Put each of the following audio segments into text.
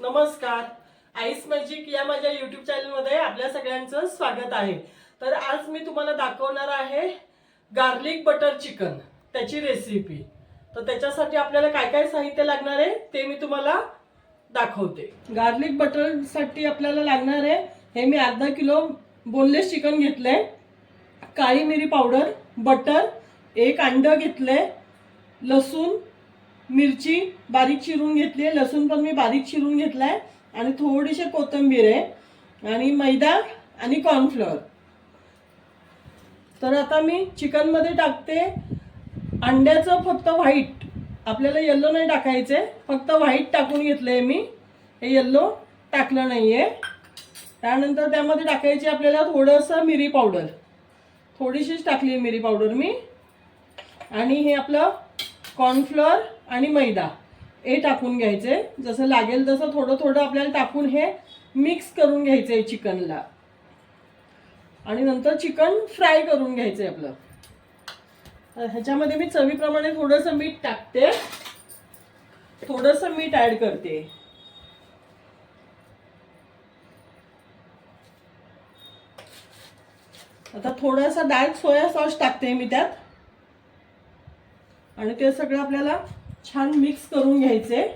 नमस्कार. Ice magic या माझ्या युट्यूब चॅनलमध्ये आपल्या सगळ्यांचं स्वागत आहे. तर आज मी तुम्हाला दाखवणार आहे गार्लिक बटर चिकन त्याची रेसिपी तर त्याच्यासाठी आपल्याला काय काय साहित्य लागणार आहे ते मी तुम्हाला दाखवते. गार्लिक बटरसाठी आपल्याला लागणार आहे हे मी अर्धा किलो बोनलेस चिकन घेतलंय. काळी मिरी पावडर बटर एक अंड घेतलंय लसूण मिरची बारीक चिरून घेतली आहे. लसूण पण मी बारीक चिरून घेतलाय. आणि थोडीशी कोथिंबीर आहे. आणि मैदा आणि कॉर्नफ्लोअर तर आता मी चिकनमध्ये टाकते. अंड्याचं फक्त व्हाईट आपल्याला येल्लो नाही टाकायचे. फक्त व्हाईट टाकून घेतलंय मी. हे येल्लो टाकलं नाहीये. त्यानंतर त्यामध्ये टाकायची आपल्याला थोडंसं मिरी पावडर थोडीशीच टाकली आहे मिरी पावडर मी. आणि हे आपलं कॉर्नफ्लोअर आणि मैदा. हे टाकून घ्यायचे. जसं लागेल तसं थोडं थोडं आपल्याला टाकून हे मिक्स करून घ्यायचं आहे चिकनला. आणि नंतर चिकन फ्राय करून घ्यायचं आहे आपलं ह्याच्यामध्ये मी चवीप्रमाणे थोडंसं मीठ टाकते. थोडंसं मीठ ॲड करते. आता थोडासा डार्क सोया सॉस टाकते मी त्यात. आणि ते सगळं आपल्याला छान मिक्स करून घ्यायचे.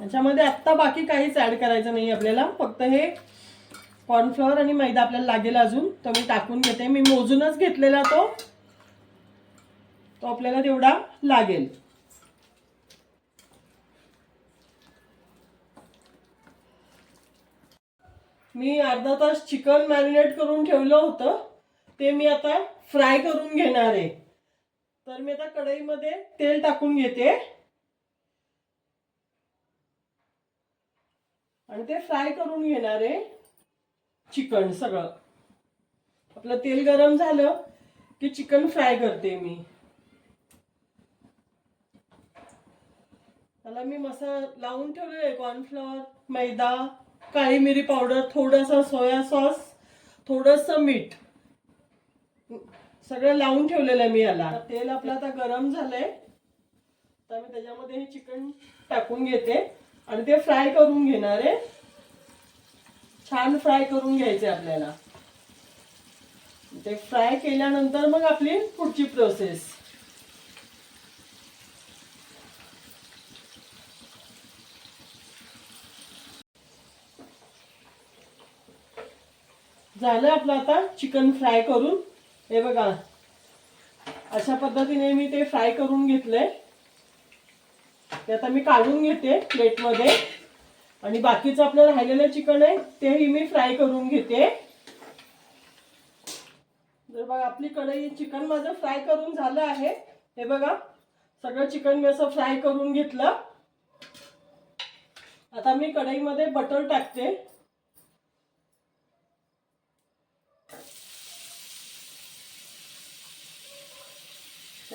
त्याच्यामध्ये आत्ता बाकी काहीच ऍड करायचं नाही आपल्याला. फक्त हे कॉर्नफ्लॉवर आणि मैदा आपल्याला लागेल अजून. तो मी टाकून घेते. मी मोजूनच घेतलेला तो. तो आपल्याला तेवढा लागेल. मी अर्धा तास चिकन मॅरिनेट करून ठेवलं होतं. ते मी आता फ्राय करून घेणार आहे. तर मी आता कढईमध्ये तेल टाकून घेते. आणि ते फ्राय करून घेणार आहे चिकन सगळं. आपलं तेल गरम झालं की चिकन फ्राय करते मी. त्याला मी मसाला लावून ठेवलेला आहे कॉर्नफ्लॉवर मैदा काळी मिरी पावडर थोडासा सोया सॉस थोडंसं मीठ. सगळं लावून ठेवलेलं आहे मी याला. तेल आपलं आता गरम झालंय. तर मी त्याच्यामध्ये हे चिकन टाकून घेते. आणि ते फ्राय करून घेणार आहे. छान फ्राय करून घ्यायचे आपल्याला. ते फ्राय केल्यानंतर मग आपली पुढची प्रोसेस. झालं आपलं आता चिकन फ्राय करून. हे बघा. अशा पद्धतीने मी ते फ्राय करून घेतलंय. ते आता मी काढून घेते प्लेटमध्ये. आणि बाकीचं आपलं राहिलेलं चिकन आहे तेही मी फ्राय करून घेते. जर बघा आपली कढई चिकन माझं फ्राय करून झालं आहे. हे बघा सगळं चिकन मी असं फ्राय करून घेतलं. आता मी कढईमध्ये बटर टाकते.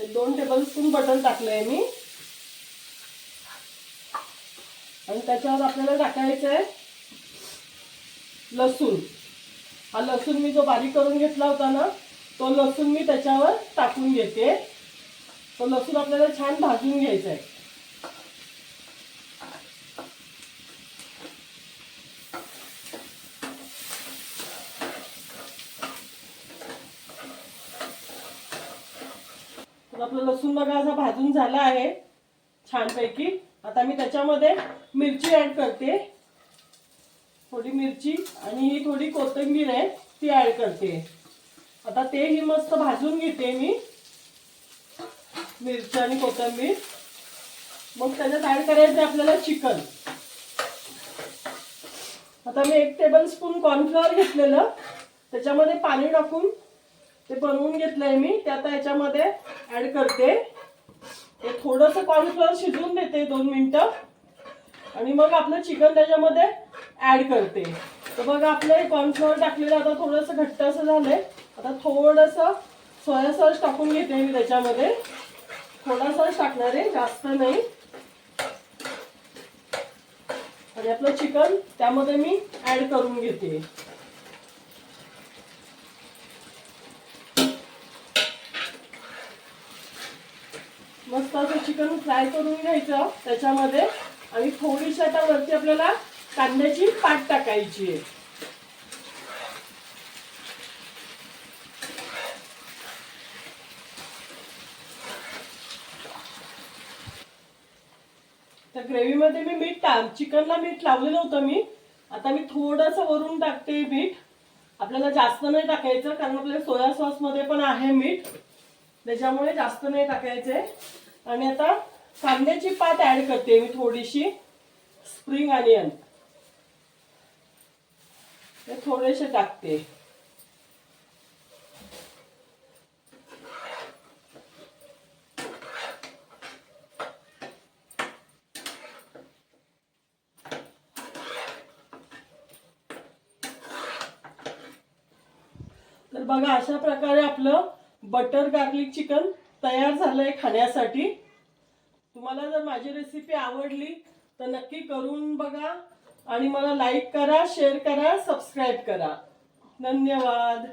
दोन टेबल स्पून बटर टाकलंय मी. आणि त्याच्यावर आपल्याला टाकायचं आहे लसूण. हा लसूण मी जो बारीक करून घेतला होता ना तो लसूण मी त्याच्यावर टाकून घेते. तो लसूण आपल्याला छान भाजून घ्यायचा आहे तर आपलं लसूण बघा असा भाजून झाला आहे छानपैकी. आता मी त्याच्यामध्ये मिरची ऍड करते. थोडी मिरची आणि ही थोडी कोथिंबीर आहे ती ऍड करते. आता तेही मस्त भाजून घेते मी. मिरची आणि कोथिंबीर. मग त्याच्यात ऍड करायचं आपल्याला चिकन. आता मी एक टेबल स्पून कॉर्नफ्लॉवर घेतलेलं. त्याच्यामध्ये पाणी टाकून ते बनवून घेतलंय मी ते आता याच्यामध्ये ऍड करते. ते थोडंसं कॉर्नफ्लॉवर शिजवून देते दोन मिनिटं. आणि मग आपलं चिकन त्याच्यामध्ये ऍड करते. तर बघा आपलं हे कॉर्नफ्लॉवर टाकलेलं आता थोडंसं घट्ट असं झालंय. आता थोडंसं सोया सॉस टाकून घेते मी त्याच्यामध्ये. थोडासाच टाकणार आहे जास्त नाही. आणि आपलं चिकन त्यामध्ये मी ऍड करून घेते. मस्त असं चिकन फ्राय करून घ्यायचं. त्याच्यामध्ये आणि थोडीशी आता वरती आपल्याला कांद्याची पाट टाकायची आहे. त्या ग्रेव्हीमध्ये मी मीठ टाक चिकनला मीठ लावलेलं होतं मी. आता मी थोडंसं वरून टाकते मीठ. आपल्याला जास्त नाही टाकायचं कारण आपल्या सोया सॉसमध्ये पण आहे मीठ. त्याच्यामुळे जास्त नाही टाकायचे. आणि आता कांद्याची पात ऍड करते मी थोडीशी. स्प्रिंग अनियन थोडेसे टाकते. तर बघा अशा प्रकारे आपलं बटर गार्लिक चिकन तयार झालंय खाण्यासाठी. तुम्हाला जर माझी रेसिपी आवडली तर नक्की करून बघा आणि मला लाईक करा शेअर करा सबस्क्राईब करा. धन्यवाद.